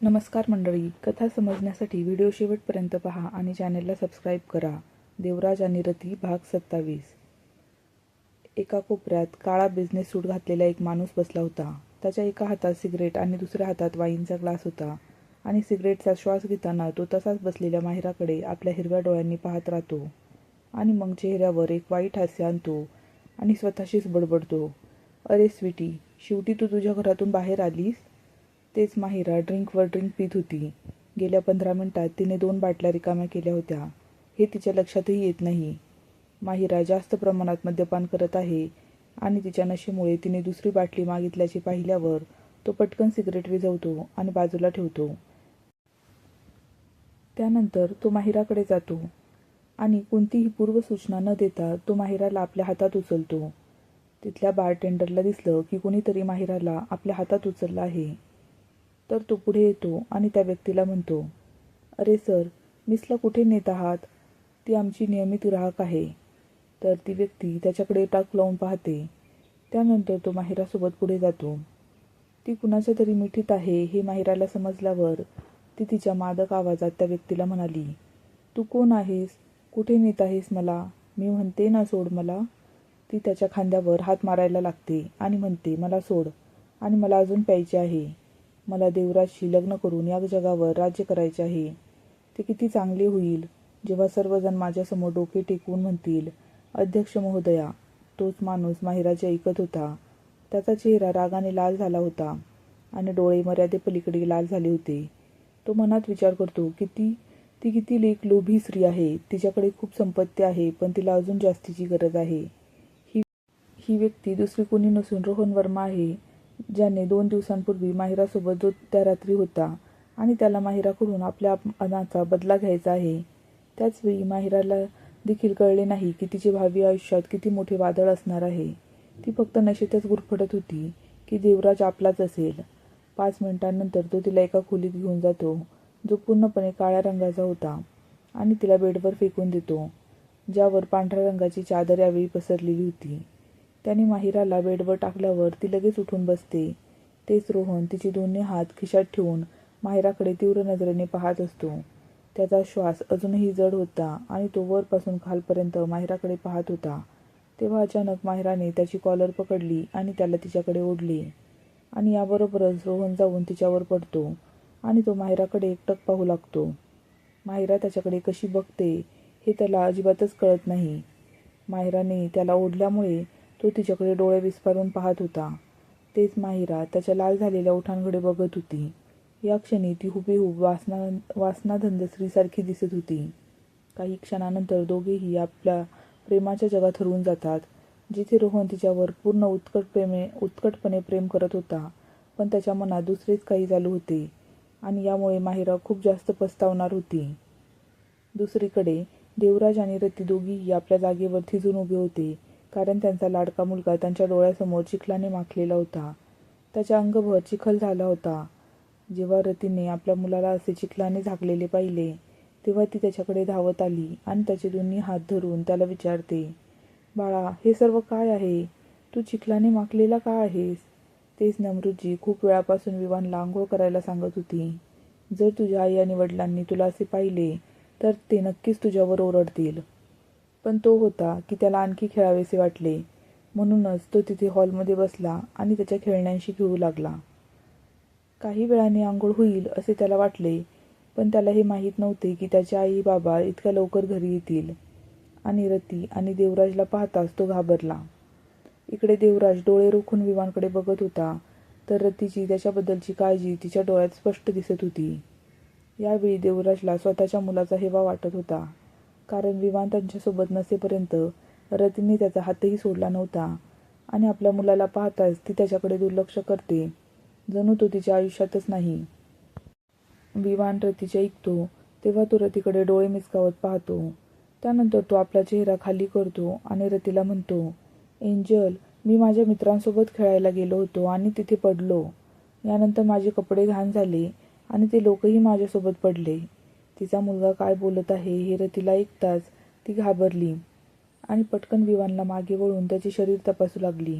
नमस्कार मंडळी कथा समजण्यासाठी व्हिडिओ शेवटपर्यंत पहा आणि चॅनेलला सबस्क्राईब करा. देवराज आणि रथी भाग सत्तावीस. एका कोपऱ्यात काळा बिझनेस सूट घातलेला एक माणूस बसला होता. त्याच्या एका हातात सिगरेट आणि दुसऱ्या हातात वाईनचा ग्लास होता. आणि सिगरेटचा श्वास घेताना तो तसाच बसलेल्या माहिराकडे आपल्या हिरव्या डोळ्यांनी पाहत राहतो. आणि मग चेहऱ्यावर एक वाईट हास्य आणतो आणि स्वतःशीच बडबडतो. अरे स्वीटी शेवटी तू तुझ्या घरातून बाहेर आलीस? तेच माहिरा ड्रिंकवर ड्रिंक पित होती. गेल्या पंधरा मिनिटात तिने दोन बाटल्या रिकाम्या केल्या होत्या. हे तिच्या लक्षातही येत नाही. माहिरा जास्त प्रमाणात मद्यपान करत आहे आणि तिच्या नशेमुळे तिने दुसरी बाटली मागितल्याचे पाहिल्यावर तो पटकन सिगरेट विझवतो आणि बाजूला ठेवतो. त्यानंतर तो माहिराकडे जातो आणि कोणतीही पूर्वसूचना न देता तो माहिराला आपल्या हातात उचलतो. तिथल्या बारटेंडरला दिसलं की कोणीतरी माहिराला आपल्या हातात उचललं आहे. तर तो पुढे येतो आणि त्या व्यक्तीला म्हणतो अरे सर मिसला कुठे नेत आहात? ती आमची नियमित ग्राहक आहे. तर ती व्यक्ती त्याच्याकडे टाक लावून पाहते. त्यानंतर तो माहिरासोबत पुढे जातो. ती कुणाच्या तरी मिठीत आहे हे माहिराला समजल्यावर ती तिच्या मादक आवाजात त्या व्यक्तीला म्हणाली तू कोण आहेस? कुठे नेत आहेस मला? मी म्हणते ना सोड मला. ती त्याच्या खांद्यावर हात मारायला लागते आणि म्हणते मला सोड आणि मला अजून प्यायचे आहे. मला देवराजशी लग्न करून या जगावर राज्य करायचे आहे. ते किती चांगले होईल. जेव्हा सर्वजण माझ्यासमोर डोके टेकवून म्हणतील अध्यक्ष महोदया तोच माणूस माहिराचे ऐकत होता. त्याचा चेहरा रागाने लाल झाला होता आणि डोळे मर्यादेपलीकडे लाल झाले होते. तो मनात विचार करतो किती ती किती लेख लोभी स्त्री आहे. तिच्याकडे खूप संपत्ती आहे पण तिला अजून जास्तीची गरज आहे. ही ही व्यक्ती दुसरी कोणी नसून रोहन वर्मा आहे. ज्याने दोन दिवसांपूर्वी माहिरासोबत जो त्या रात्री होता आणि त्याला माहिराकडून आपल्या अनाचा बदला घ्यायचा आहे. त्याचवेळी माहिराला देखील कळले नाही की तिचे भावी आयुष्यात किती मोठे वादळ असणार आहे. ती फक्त नशेतच गुरफटत होती की देवराज आपलाच असेल. पाच मिनिटांनंतर तो तिला एका खोलीत घेऊन जातो जो पूर्णपणे काळ्या रंगाचा होता आणि तिला बेडवर फेकून देतो ज्यावर पांढऱ्या रंगाची चादर यावेळी पसरलेली होती. त्याने माहिराला बेडवर टाकल्यावर ती लगेच उठून बसते. तेच रोहन तिचे दोन्ही हात खिशात ठेवून माहिराकडे तीव्र नजरेने पाहत असतो. त्याचा श्वास अजूनही जड होता आणि तो वरपासून खालपर्यंत माहिराकडे पाहत होता. तेव्हा अचानक माहिराने त्याची कॉलर पकडली आणि त्याला तिच्याकडे ओढले. आणि याबरोबरच रोहन जाऊन तिच्यावर पडतो आणि तो माहिराकडे एकटक पाहू लागतो. माहिरा त्याच्याकडे कशी बघते हे त्याला अजिबातच कळत नाही. माहिराने त्याला ओढल्यामुळे तो तिच्याकडे डोळे विस्फारून पाहत होता. तेच माहिरा त्याच्या लाल झालेल्या ओठांकडे बघत होती. या क्षणी ती हुबेहूब वासना वासनाधंद स्त्रीसारखी दिसत होती. काही क्षणानंतर दोघेही आपल्या प्रेमाच्या जगात हरवून जातात जिथे रोहन तिच्यावर पूर्ण उत्कट प्रेमे उत्कटपणे प्रेम करत होता. पण त्याच्या मनात दुसरेच काही चालू होते आणि यामुळे माहिरा खूप जास्त पस्तावणार होती. दुसरीकडे देवराज आणि रती दोघीही आपल्या जागेवर थिजून उभे होते. कारण त्यांचा लाडका मुलगा त्यांच्या डोळ्यासमोर चिखलाने माखलेला होता. त्याच्या अंगभर चिखल झाला होता. जेव्हा रतीने आपल्या मुलाला असे चिखलाने झाकलेले पाहिले तेव्हा ती त्याच्याकडे धावत आली आणि त्याचे दोन्ही हात धरून त्याला विचारते बाळा हे सर्व काय आहे? तू चिखलाने माखलेला का आहेस? तेच नमृतजी खूप वेळापासून विवानला आंघोळ करायला सांगत होती. जर तुझ्या आई आणि वडिलांनी तुला असे पाहिले तर ते नक्कीच तुझ्यावर ओरडतील. पण तो होता की त्याला आणखी खेळावेसे वाटले. म्हणूनच तो तिथे हॉलमध्ये बसला आणि त्याच्या खेळण्यांशी खेळू लागला. काही वेळाने आंघोळ होईल असे त्याला वाटले पण त्याला हे माहीत नव्हते की त्याचे आई बाबा इतक्या लवकर घरी येतील. आणि रती आणि देवराजला पाहताच तो घाबरला. इकडे देवराज डोळे रोखून विमानकडे बघत होता तर रतीची त्याच्याबद्दलची काळजी तिच्या डोळ्यात स्पष्ट दिसत होती. यावेळी देवराजला स्वतःच्या मुलाचा हेवा वाटत होता. कारण विवान त्यांच्यासोबत नसेपर्यंत रतीने त्याचा हातही सोडला नव्हता. आणि आपल्या मुलाला पाहताच ती त्याच्याकडे दुर्लक्ष करते. जणू तो तिच्या आयुष्यातच नाही. विवान रतीचे ऐकतो तेव्हा तो रतीकडे डोळे मिचकावत पाहतो. त्यानंतर तो आपला चेहरा खाली करतो आणि रतीला म्हणतो एंजल मी माझ्या मित्रांसोबत खेळायला गेलो होतो आणि तिथे पडलो. यानंतर माझे कपडे घाण झाले आणि ते लोकही माझ्यासोबत पडले. तिचा मुलगा काय बोलत आहे हे रतीला ऐकताच ती घाबरली आणि पटकन विवानला मागे वळून त्याचे शरीर तपासू लागली.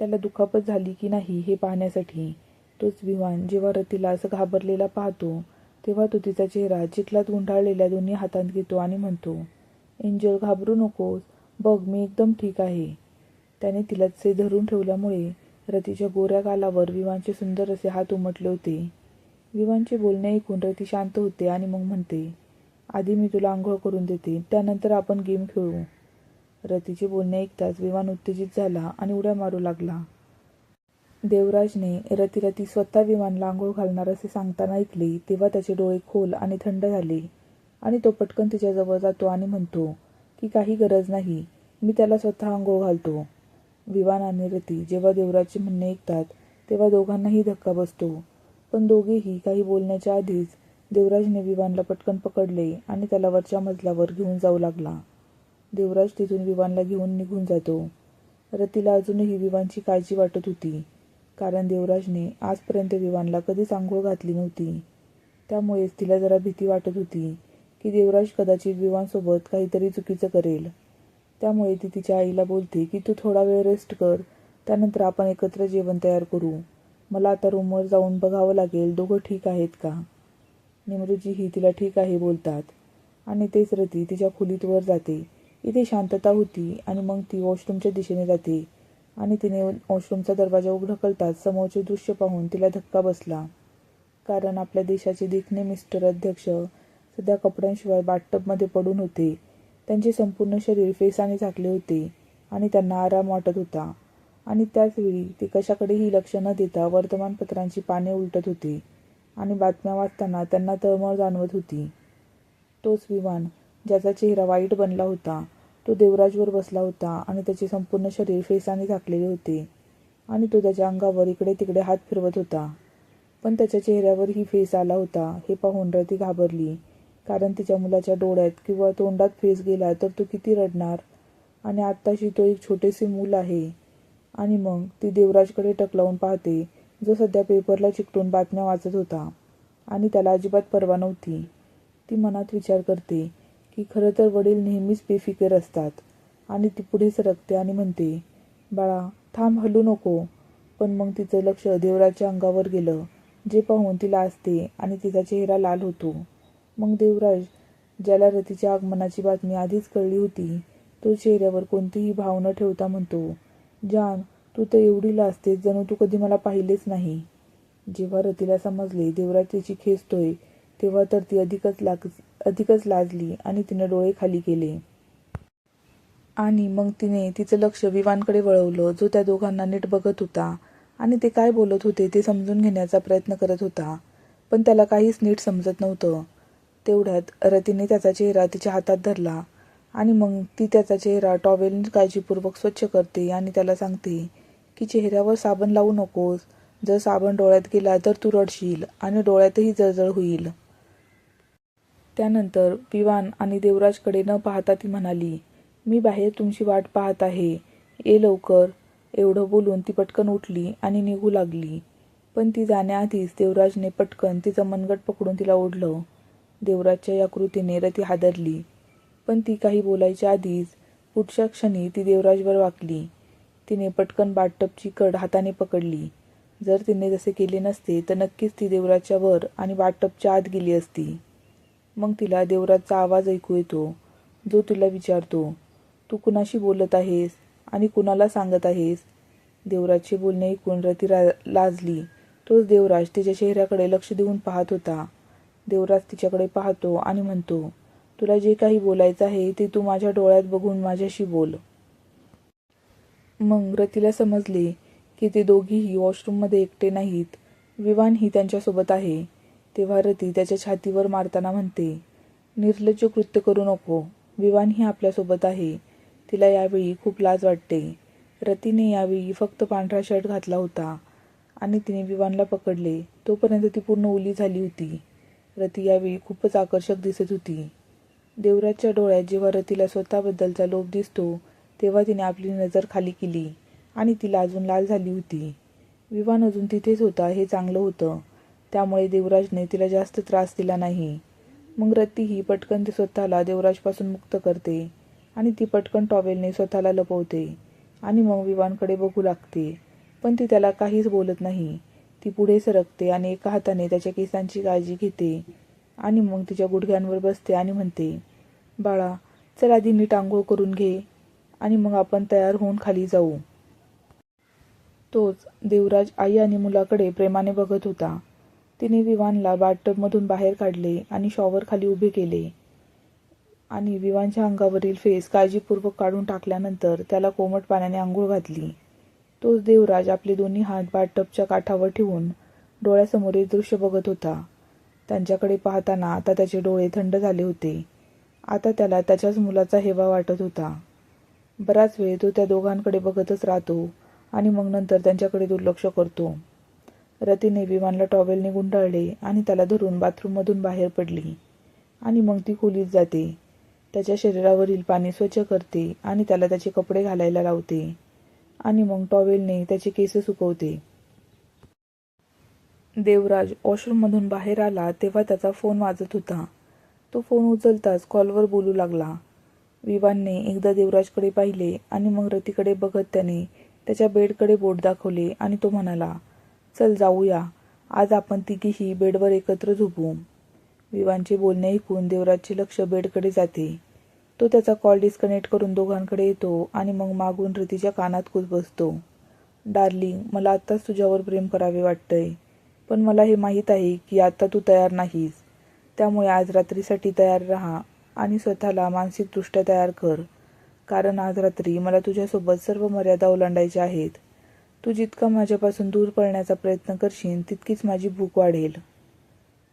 त्याला दुखापत झाली की नाही हे पाहण्यासाठी. तोच विवान जेव्हा रतीला असं घाबरलेला पाहतो तेव्हा तो तिचा चेहरा चिखलात गुंडाळलेल्या दोन्ही हातात घेतो आणि म्हणतो एंजल घाबरू नकोस. बघ मी एकदम ठीक आहे. त्याने तिला से धरून ठेवल्यामुळे रतीच्या गोऱ्या गालावर विवानचे सुंदर असे हात उमटले होते. विवांचे बोलणे ऐकून रती शांत होते आणि मग म्हणते आधी मी तुला आंघोळ करून देते त्यानंतर आपण गेम खेळू. रतीचे बोलणे ऐकताच विमान उत्तेजित झाला आणि उड्या मारू लागला. देवराजने रतीला ती स्वतः विमानला आंघोळ घालणार असे सांगताना ऐकले तेव्हा त्याचे डोळे खोल आणि थंड झाले. आणि तो पटकन तिच्याजवळ जातो आणि म्हणतो की काही गरज नाही मी त्याला स्वतः आंघोळ घालतो. विवान आणि रती जेव्हा देवराजचे म्हणणे ऐकतात तेव्हा दोघांनाही धक्का बसतो. पण दोघेही काही बोलण्याच्या आधीच देवराजने विवानला पटकन पकडले आणि त्याला वरच्या मजल्यावर घेऊन जाऊ लागला. देवराज तिथून विवानला घेऊन निघून जातो. रतीला अजूनही विवानची काळजी वाटत होती कारण देवराजने आजपर्यंत विवानला कधीच आंघोळ घातली नव्हती. त्यामुळेच तिला जरा भीती वाटत होती की देवराज कदाचित विवानसोबत काहीतरी चुकीचं करेल. त्यामुळे ती तिच्या आईला बोलते की तू थोडा वेळ रेस्ट कर त्यानंतर आपण एकत्र जेवण तयार करू. मला आता रूमवर जाऊन बघावं लागेल. दोघं ठीक आहेत का? निमरुजीही तिला ठीक आहे बोलतात. आणि तेच रती तिच्या खोलीत वर जाते. इथे शांतता होती आणि मग ती वॉशरूमच्या दिशेने जाते. आणि तिने वॉशरूमचा दरवाजा उघडं समोरचे दृश्य पाहून तिला धक्का बसला. कारण आपल्या देशाचे देखणे मिस्टर अध्यक्ष सध्या कपड्यांशिवाय बाथटबमध्ये पडून होते. त्यांचे संपूर्ण शरीर फेसाने झाकले होते आणि त्यांना आराम वाटत होता. आणि त्याचवेळी ते कशाकडेही लक्ष न देता वर्तमानपत्रांची पाने उलटत होती आणि बातम्या वाचताना त्यांना तळमळ जाणवत होती. तोच विमान ज्याचा चेहरा वाईट बनला होता तो देवराजवर बसला होता आणि त्याचे संपूर्ण शरीर फेसाने झाकलेले होते आणि तो त्याच्या अंगावर इकडे तिकडे हात फिरवत होता. पण त्याच्या चेहऱ्यावरही फेस आला होता हे पाहून रती घाबरली. कारण तिच्या मुलाच्या डोळ्यात किंवा तोंडात फेस गेला तर तो किती रडणार? आणि आत्ताशी तो एक छोटेसे मूल आहे. आणि मग ती देवराजकडे टकलावून पाहते जो सध्या पेपरला चिकटून बातम्या वाचत होता. आणि त्याला अजिबात परवा नव्हती. ती मनात विचार करते की खरं तर वडील नेहमीच बेफिकर असतात. आणि ती पुढे सरकते आणि म्हणते बाळा थांब हलू नको. पण मग तिचं लक्ष देवराजच्या अंगावर गेलं जे पाहून ती लाजते आणि तिचा चेहरा लाल होतो. मग देवराज ज्याला रतीच्या आगमनाची बातमी आधीच कळली होती तो चेहऱ्यावर कोणतीही भाव न ठेवता म्हणतो जान तू तर एवढी लाजतेस जणू तू कधी मला पाहिलेच नाही. जेव्हा रतीला समजले देवराज तिची खेचतोय तेव्हा तर ती अधिकच लाग अधिकच लाजली आणि तिने डोळे खाली केले. आणि मग तिने तिचं लक्ष विवानकडे वळवलं जो त्या दोघांना नीट बघत होता आणि ते काय बोलत होते ते समजून घेण्याचा प्रयत्न करत होता. पण त्याला काहीच नीट समजत नव्हतं. तेवढ्यात रतीने त्याचा चेहरा तिच्या हातात धरला आणि मग ती त्याचा चेहरा टॉवेलने काळजीपूर्वक स्वच्छ करते आणि त्याला सांगते की चेहऱ्यावर साबण लावू नकोस. जर साबण डोळ्यात गेला तर तू रडशील आणि डोळ्यातही जळजळ होईल. त्यानंतर विवान आणि देवराजकडे न पाहता ती म्हणाली मी बाहेर तुमची वाट पाहत आहे. ये लवकर. एवढं बोलून ती पटकन उठली आणि निघू लागली. पण ती जाण्याआधीच देवराजने पटकन तिचं मनगट पकडून तिला ओढलं. देवराजच्या या कृतीने रती हादरली. पण ती काही बोलायच्या आधीच पुढच्या क्षणी ती देवराजवर वाकली. तिने पटकन बाटटपची कड हाताने पकडली. जर तिने तसे केले नसते तर नक्कीच ती देवराजच्या वर आणि बाटटपच्या आत गेली असती. मग तिला देवराजचा आवाज ऐकू येतो. जो तिला विचारतो तू कुणाशी बोलत आहेस आणि कुणाला सांगत आहेस? देवराजचे बोलणे ऐकून रती रा लाजली. तोच देवराज तिच्या चेहऱ्याकडे लक्ष देऊन पाहत होता. देवराज तिच्याकडे पाहतो आणि म्हणतो तुला जे काही बोलायचं आहे ते तू माझ्या डोळ्यात बघून माझ्याशी बोल. मग रतीला समजले की ते दोघीही वॉशरूममध्ये एकटे नाहीत. विवानही त्यांच्यासोबत आहे. तेव्हा रती त्याच्या छातीवर मारताना म्हणते निर्लज्ज कृत्य करू नको. विवानही आपल्यासोबत आहे. तिला यावेळी खूप लाज वाटते. रतीने यावेळी फक्त पांढरा शर्ट घातला होता आणि तिने विवानला पकडले. तोपर्यंत ती पूर्ण ओली झाली होती. रती यावेळी खूपच आकर्षक दिसत होती. देवराजच्या डोळ्यात जेव्हा रतीला स्वतःबद्दलचा लोभ दिसतो तेव्हा तिने आपली नजर खाली केली आणि तिला अजून लाल झाली होती. विवान अजून तिथेच होता हे चांगलं होतं. त्यामुळे देवराजने तिला जास्त त्रास दिला नाही. मग रती ही पटकन ती स्वतःला देवराजपासून मुक्त करते आणि ती पटकन टॉवेलने स्वतःला लपवते आणि मग विवानकडे बघू लागते. पण ती त्याला काहीच बोलत नाही. ती पुढे सरकते आणि एका हाताने त्याच्या केसांची काळजी घेते. आणि मग तिच्या गुडघ्यांवर बसते आणि म्हणते बाळा चल आधी नीट आंघोळ करून घे आणि मग आपण तयार होऊन खाली जाऊ. तोच देवराज आई आणि मुलाकडे प्रेमाने बघत होता. तिने विवानला बाथटबमधून बाहेर काढले आणि शॉवर खाली उभे केले. आणि विवानच्या अंगावरील फेस काळजीपूर्वक काढून टाकल्यानंतर त्याला कोमट पाण्याने आंघोळ घातली. तोच देवराज आपले दोन्ही हात बाथटबच्या काठावर ठेवून डोळ्यासमोर एक दृश्य बघत होता. त्यांच्याकडे पाहताना आता त्याचे डोळे थंड झाले होते. आता त्याला त्याच्याच मुलाचा हेवा वाटत होता. बराच वेळ तो त्या दोघांकडे बघतच राहतो आणि मग नंतर त्यांच्याकडे दुर्लक्ष करतो. रतीने विमानला टॉवेलने गुंडाळले आणि त्याला धरून बाथरूममधून बाहेर पडली. आणि मग ती खोलीत जाते. त्याच्या शरीरावरील पाणी स्वच्छ करते आणि त्याला त्याचे कपडे घालायला लावते. आणि मग टॉवेलने त्याचे केस सुकवते. देवराज वॉशरूममधून बाहेर आला तेव्हा त्याचा फोन वाजत होता. तो फोन उचलताच कॉलवर बोलू लागला. विवानने एकदा देवराजकडे पाहिले आणि मग रतीकडे बघत त्याने त्याच्या बेडकडे बोट दाखवले आणि तो म्हणाला चल जाऊया. आज आपण तिघीही बेडवर एकत्र झोपू. विवानचे बोलणे ऐकून देवराजचे लक्ष बेडकडे जाते. तो त्याचा कॉल डिस्कनेक्ट करून दोघांकडे येतो आणि मग मागून रतीच्या कानात कुस बसतो डार्लिंग मला आत्ताच तुझ्यावर प्रेम करावे वाटतंय. पण मला हे माहीत आहे की आता तू तयार नाहीस. त्यामुळे आज रात्रीसाठी तयार राहा आणि स्वतःला मानसिकदृष्ट्या तयार कर. कारण आज रात्री मला तुझ्यासोबत सर्व मर्यादा ओलांडायच्या आहेत. तू जितका माझ्यापासून दूर पळण्याचा प्रयत्न करशील तितकीच माझी भूक वाढेल.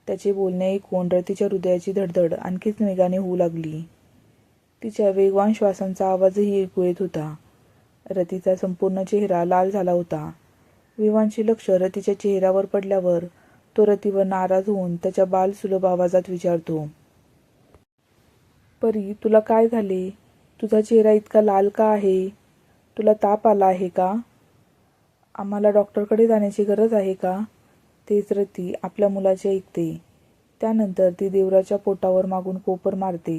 त्याचे बोलणे ऐकून रतीच्या हृदयाची धडधड आणखीच वेगाने होऊ लागली. तिच्या वेगवान श्वासांचा आवाजही ऐकू येत होता. रतीचा संपूर्ण चेहरा लाल झाला होता. विवांशी लक्ष रतीच्या चेहऱ्यावर पडल्यावर तो रतीवर नाराज होऊन त्याच्या बालसुलभ आवाजात विचारतो परी तुला काय झाले? तुझा चेहरा इतका लाल का आहे? तुला ताप आला आहे का? आम्हाला डॉक्टरकडे जाण्याची गरज आहे का? तेच रती आपल्या मुलाचे ऐकते. त्यानंतर ती देवराच्या पोटावर मागून कोपर मारते.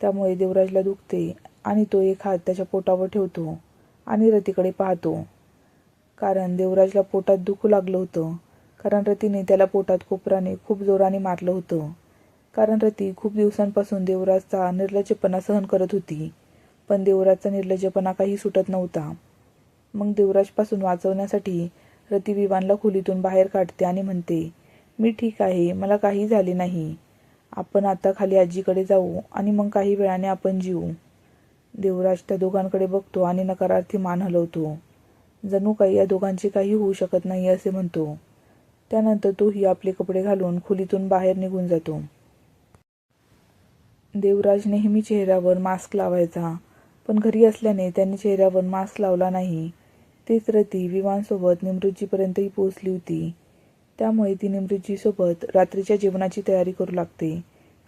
त्यामुळे देवराजला दुखते आणि तो एक हात त्याच्या पोटावर ठेवतो आणि रतीकडे पाहतो. कारण देवराजला पोटात दुखू लागलं होतं. कारण रतीने त्याला पोटात कोपराने खूप जोराने मारलं होतं. कारण रती खूप दिवसांपासून देवराजचा निर्लज्जपणा सहन करत होती. पण देवराजचा निर्लज्जपणा काही सुटत नव्हता. मग देवराजपासून वाचवण्यासाठी रती विवानला खोलीतून बाहेर काढते आणि म्हणते मी ठीक आहे मला काही झाले नाही. आपण आता खाली आजीकडे जाऊ आणि मग काही वेळाने आपण जीवू देवराज त्या दोघांकडे बघतो आणि नकारार्थी मान हलवतो. जणू काही या दोघांचे काही होऊ शकत नाही असे म्हणतो. त्यानंतर तोही आपले कपडे घालून खोलीतून बाहेर निघून जातो. देवराज नेहमी चेहऱ्यावर मास्क लावायचा पण घरी असल्याने त्याने चेहऱ्यावर मास्क लावला नाही. तेच रती विमानसोबत निमृजीपर्यंतही पोहोचली होती. त्यामुळे ती निमृजीसोबत रात्रीच्या जेवणाची तयारी करू लागते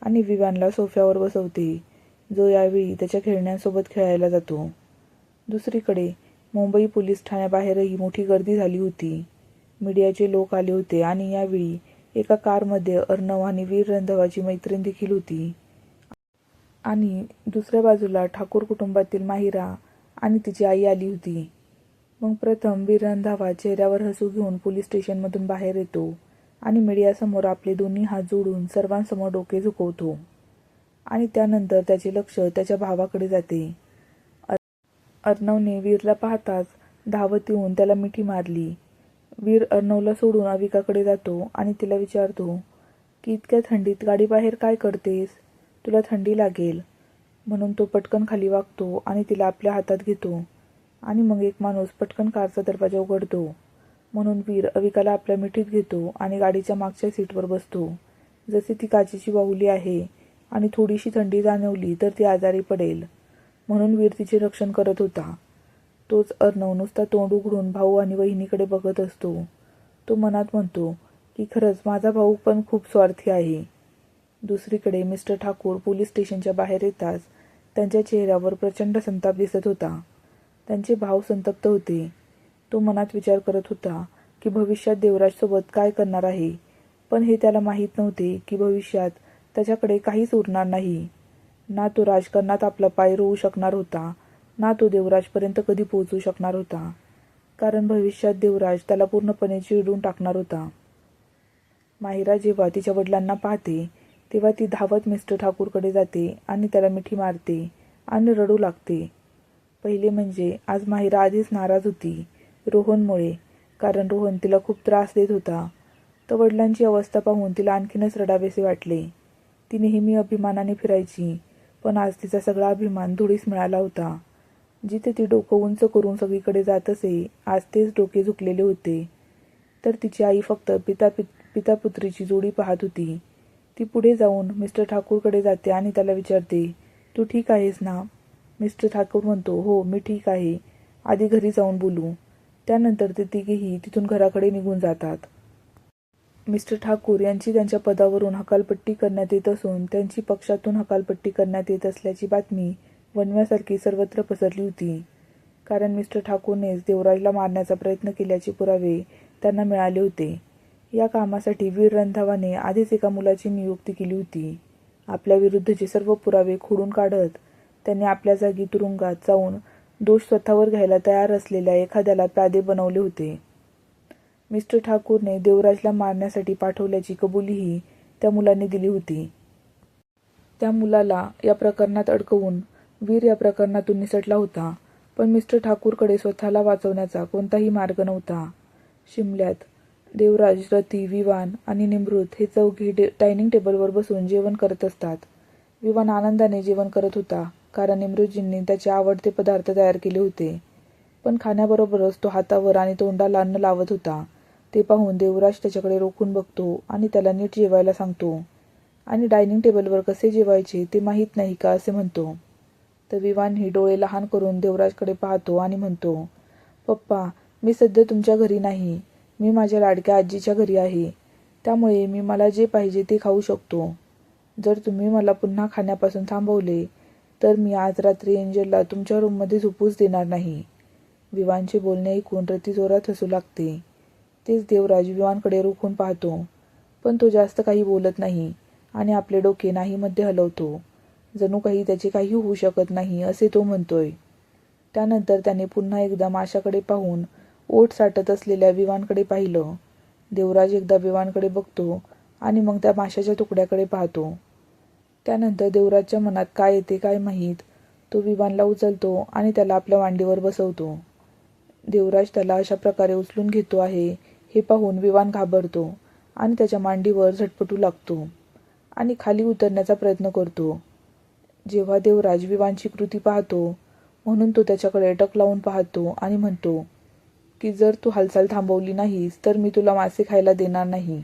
आणि विवानला सोफ्यावर बसवते जो यावेळी त्याच्या खेळण्यांसोबत खेळायला जातो. दुसरीकडे मुंबई पोलीस ठाण्याबाहेरही मोठी गर्दी झाली होती. मीडियाचे लोक आले होते आणि यावेळी एका कारमध्ये अर्णव आणि वीर रंधवाची मैत्रीण देखील होती. आणि दुसऱ्या बाजूला ठाकूर कुटुंबातील माहिरा आणि तिची आई आली होती. मग प्रथम वीर रंधावा चेहऱ्यावर हसू घेऊन पोलीस स्टेशनमधून बाहेर येतो आणि मीडियासमोर आपले दोन्ही हात जोडून सर्वांसमोर डोके झुकवतो. आणि त्यानंतर त्याचे लक्ष त्याच्या भावाकडे जाते. अर्णवने वीरला पाहताच धावत येऊन त्याला मिठी मारली. वीर अर्णवला सोडून अविकाकडे जातो आणि तिला विचारतो की इतक्या थंडीत गाडी बाहेर काय करतेस? तुला थंडी लागेल. म्हणून तो पटकन खाली वागतो आणि तिला आपल्या हातात घेतो आणि मग एक माणूस पटकन कारचा दरवाजा उघडतो. म्हणून वीर अविकाला आपल्या मिठीत घेतो आणि गाडीच्या मागच्या सीटवर बसतो. जसे ती काचेची बाहुली आहे आणि थोडीशी थंडी जाणवली तर ती आजारी पडेल. म्हणून वीर तिचे रक्षण करत होता. तोच अर्णव नुसता तोंड उघडून भाऊ आणि वहिनीकडे बघत असतो. तो मनात म्हणतो की खरंच माझा भाऊ पण खूप स्वार्थी आहे. दुसरीकडे मिस्टर ठाकूर पोलीस स्टेशनच्या बाहेर येताच त्यांच्या चेहऱ्यावर प्रचंड संताप दिसत होता. त्यांचे भाव संतप्त होते. तो मनात विचार करत होता की भविष्यात देवराजसोबत काय करणार आहे? पण हे त्याला माहीत नव्हते की भविष्यात त्याच्याकडे काहीच उरणार नाही. ना तो राजकारणात आपला पाय रोवू शकणार होता ना तो देवराजपर्यंत कधी पोहोचू शकणार होता. कारण भविष्यात देवराज त्याला पूर्णपणे चिडून टाकणार होता. माहिरा जेव्हा तिच्या वडिलांना पाहते तेव्हा ती धावत मिस्टर ठाकूरकडे जाते आणि त्याला मिठी मारते आणि रडू लागते. पहिले म्हणजे आज माहिरा आधीच नाराज होती रोहनमुळे कारण रोहन तिला खूप त्रास देत होता. तर वडिलांची अवस्था पाहून तिला आणखीनच रडावेसे वाटले. ती नेहमी अभिमानाने फिरायची पण आज तिचा सगळा अभिमान धुळीस मिळाला होता. जिथे ती डोकं उंच करून सगळीकडे जात असे आज तेच डोके झुकलेले होते. तर तिची आई फक्त पिता पित पिता पुत्रीची जोडी पाहत होती. ती पुढे जाऊन मिस्टर ठाकूरकडे जाते आणि त्याला विचारते तू ठीक आहेस ना? मिस्टर ठाकूर म्हणतो हो मी ठीक आहे. आधी घरी जाऊन बोलू. त्यानंतर ते तिघेही तिथून घराकडे निघून जातात. मिस्टर ठाकूर यांची त्यांच्या पदावरून हकालपट्टी करण्यात येत असून त्यांची पक्षातून हकालपट्टी करण्यात येत असल्याची बातमी वनव्यासारखी सर्वत्र पसरली होती. कारण मिस्टर ठाकूरनेच देवराजला मारण्याचा प्रयत्न केल्याचे पुरावे त्यांना मिळाले होते. या कामासाठी वीर रंधावाने आधीच एका मुलाची नियुक्ती केली होती. आपल्या विरुद्धचे सर्व पुरावे खोडून काढत त्यांनी आपल्या जागी तुरुंगात जाऊन दोष स्वतःवर घ्यायला तयार असलेल्या एखाद्याला प्यादे बनवले होते. मिस्टर ठाकूरने देवराजला मारण्यासाठी पाठवल्याची कबुलीही त्या मुलाने दिली होती. त्या मुलाला या प्रकरणात अडकवून वीर या प्रकरणातून निसटला होता पण मिस्टर ठाकूरकडे स्वतःला वाचवण्याचा कोणताही मार्ग नव्हता. शिमल्यात देवराज रती विवान आणि निमृत हे चौघी डे डायनिंग टेबलवर बसून जेवण करत असतात. विवान आनंदाने जेवण करत होता कारण निमृतजींनी त्याचे आवडते पदार्थ तयार केले होते. पण खाण्याबरोबरच तो हातावर आणि तोंडाला अन्न लावत होता. ते पाहून देवराज त्याच्याकडे रोखून बघतो आणि त्याला नीट जेवायला सांगतो. आणि डायनिंग टेबलवर कसे जेवायचे ते माहीत नाही का असे म्हणतो. तर विवानही डोळे लहान करून देवराजकडे पाहतो आणि म्हणतो पप्पा मी सध्या तुमच्या घरी नाही. मी माझ्या लाडक्या आजीच्या घरी आहे. त्यामुळे मी मला जे पाहिजे ते खाऊ शकतो. जर तुम्ही मला पुन्हा खाण्यापासून थांबवले तर मी आज रात्री एंजलला तुमच्या रूममध्ये झोपूच देणार नाही. विवानचे बोलणे ऐकून रती जोरात हसू लागते. तेच देवराज विवानकडे रोखून पाहतो. पण तो जास्त काही बोलत नाही आणि आपले डोके नाहीमध्ये हलवतो. जणू काही त्याचे काही होऊ शकत नाही असे तो म्हणतोय. त्यानंतर त्याने पुन्हा एकदा माशाकडे पाहून ओठ साठत असलेल्या विवानकडे पाहिलं. देवराज एकदा विवानकडे बघतो आणि मग त्या माशाच्या तुकड्याकडे पाहतो. त्यानंतर देवराजच्या मनात काय येते काय माहीत तो विवानला उचलतो आणि त्याला आपल्या मांडीवर बसवतो. देवराज त्याला अशा प्रकारे उचलून घेतो आहे हे पाहून विवान घाबरतो आणि त्याच्या मांडीवर झटपटू लागतो आणि खाली उतरण्याचा प्रयत्न करतो. जेव्हा देवराज विवानची कृती पाहतो म्हणून तो त्याच्याकडे अटक लावून पाहतो आणि म्हणतो की जर तू हालचाल थांबवली नाहीस तर मी तुला मासे खायला देणार नाही.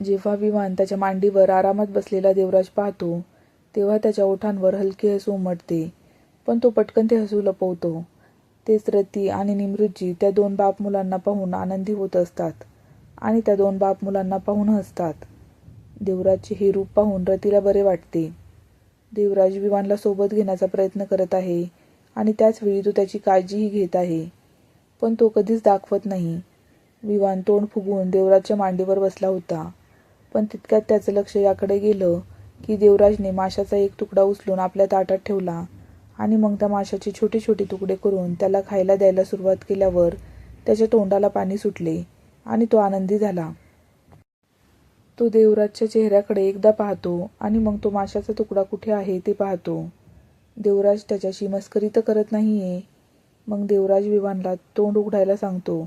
जेव्हा विमान त्याच्या मांडीवर आरामात बसलेला देवराज पाहतो तेव्हा त्याच्या ओठांवर हलके हसू उमटते पण तो पटकन ते हसू लपवतो. तेच रती आणि निमृतजी त्या दोन बाप मुलांना पाहून आनंदी होत असतात आणि त्या दोन बाप मुलांना पाहून हसतात. देवराजचे हे रूप पाहून रतीला बरे वाटते. देवराज विमानला सोबत घेण्याचा प्रयत्न करत आहे आणि त्याचवेळी तो त्याची काळजीही घेत आहे. पण तो कधीच दाखवत नाही. विवान तोंड फुगवून देवराजच्या मांडीवर बसला होता. पण तितक्यात त्याचं लक्ष याकडे गेलं की देवराजने माशाचा एक तुकडा उचलून आपल्या ताटात ठेवला आणि मग त्या माशाचे छोटे छोटे तुकडे करून त्याला खायला द्यायला सुरुवात केल्यावर त्याच्या तोंडाला पाणी सुटले आणि तो आनंदी झाला. तो देवराजच्या चेहऱ्याकडे एकदा पाहतो आणि मग तो माशाचा तुकडा कुठे आहे ते पाहतो. देवराज त्याच्याशी मस्करी तर करत नाहीये. मग देवराज विवानला तोंड उघडायला सांगतो.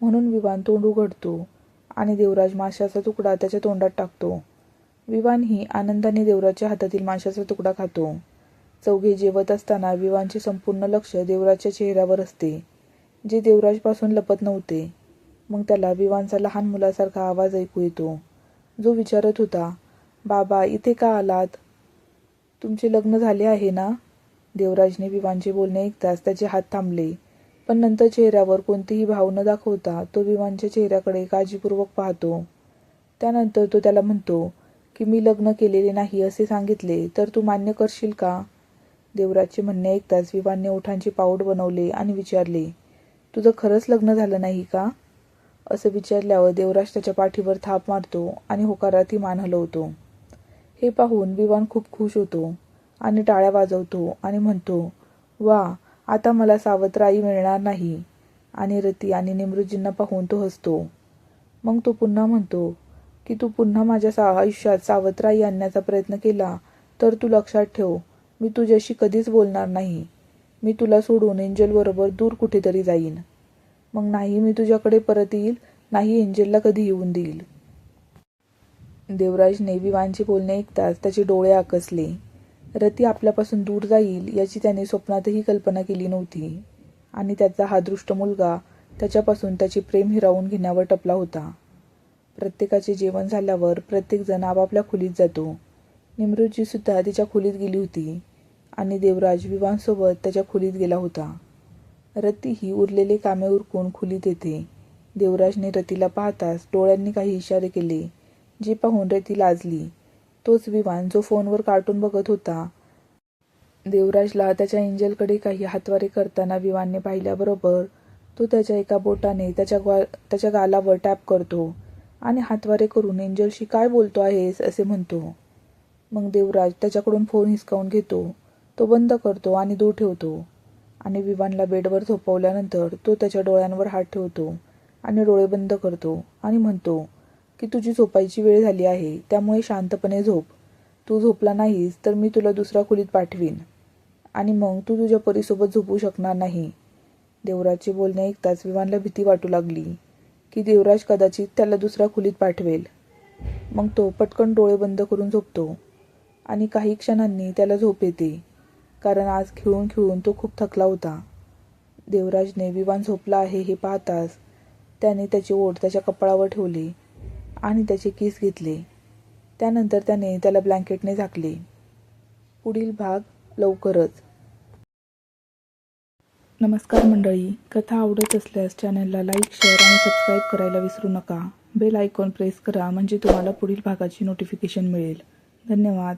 म्हणून विवान तोंड उघडतो आणि देवराज माशाचा तुकडा त्याच्या तोंडात टाकतो. विवानही आनंदाने देवराजच्या हातातील माशाचा तुकडा खातो. चौघे जेवत असताना विवांचे संपूर्ण लक्ष देवराजच्या चेहऱ्यावर असते जे देवराजपासून लपत नव्हते. मग त्याला विवांचा लहान मुलासारखा आवाज ऐकू येतो. जो विचारत होता बाबा इथे का आलात? तुमचे लग्न झाले आहे ना? देवराजने विवांचे बोलणे ऐकताच त्याचे हात थांबले पण नंतर चेहऱ्यावर कोणतीही भाव न दाखवता तो विवांच्या चेहऱ्याकडे काळजीपूर्वक पाहतो. त्यानंतर तो त्याला म्हणतो की मी लग्न केलेले नाही असे सांगितले तर तू मान्य करशील का? देवराजचे म्हणणे ऐकताच विवानने ओठांची पाऊट बनवले आणि विचारले तुझं खरंच लग्न झालं नाही का? असं विचारल्यावर देवराज त्याच्या पाठीवर थाप मारतो आणि होकाराती मान हलवतो. हे पाहून विवान खूप खुश होतो आणि टाळ्या वाजवतो आणि म्हणतो वा आता मला सावत्र आई मिळणार नाही. आणि रती आणि निमृजींना पाहून तो हसतो. मग तो पुन्हा म्हणतो की तू पुन्हा माझ्या सा आयुष्यात सावत्राई आणण्याचा प्रयत्न केला तर तू लक्षात ठेव मी तुझ्याशी कधीच बोलणार नाही. मी तुला सोडून एंजलबरोबर दूर कुठेतरी जाईन. मग नाही मी तुझ्याकडे परत येईल नाही एंजलला कधी येऊन देईल. देवराजने विवानचे बोलणे ऐकताच त्याचे डोळे आकसले. रती आपल्यापासून दूर जाईल याची त्याने स्वप्नातही कल्पना केली नव्हती. आणि त्याचा हा दृष्ट मुलगा त्याच्यापासून त्याचे प्रेम हिरावून घेण्यावर टपला होता. प्रत्येकाचे जेवण झाल्यावर प्रत्येकजण आपापल्या खोलीत जातो. निमृजी सुद्धा तिच्या खोलीत गेली होती. आणि देवराज विवांसोबत त्याच्या खोलीत गेला होता. रती ही उरलेले कामे उरकून खोलीत येते. देवराजने रतीला पाहताच डोळ्यांनी काही इशारे केले. जे पाहून रती लाजली. तोच विवान जो फोनवर कार्टून बघत होता. देवराजला त्याच्या एंजलकडे काही हातवारे करताना विवानने पाहिल्याबरोबर तो त्याच्या एका बोटाने त्याच्या ग्वा त्याच्या गालावर टॅप करतो आणि हातवारे करून एंजलशी काय बोलतो आहेस? असे म्हणतो. मग देवराज त्याच्याकडून फोन हिसकावून घेतो. तो बंद करतो आणि दूर ठेवतो. आणि विवानला बेडवर झोपवल्यानंतर तो त्याच्या डोळ्यांवर हात ठेवतो आणि डोळे बंद करतो आणि म्हणतो की तुझी झोपायची वेळ झाली आहे त्यामुळे शांतपणे झोप. तू झोपला नाहीस तर मी तुला दुसऱ्या खोलीत पाठवीन. आणि मग तू तुझ्या परीसोबत झोपू शकणार नाही. देवराजचे बोलणे ऐकताच विवानला भीती वाटू लागली की देवराज कदाचित त्याला दुसऱ्या खोलीत पाठवेल. मग तो पटकन डोळे बंद करून झोपतो आणि काही क्षणांनी त्याला झोप येते. कारण आज खेळून खेळून तो खूप थकला होता. देवराजने विवान झोपला आहे हे पाहताच त्याने त्याची ओढ त्याच्या कपाळावर ठेवली आणि त्याचे केस घेतले. त्यानंतर त्याने त्याला ब्लँकेटने झाकले. पुढील भाग लवकरच. नमस्कार मंडळी कथा आवडत असल्यास चॅनलला लाईक शेअर आणि सबस्क्राईब करायला विसरू नका. बेल आयकॉन प्रेस करा म्हणजे तुम्हाला पुढील भागाची नोटिफिकेशन मिळेल. धन्यवाद.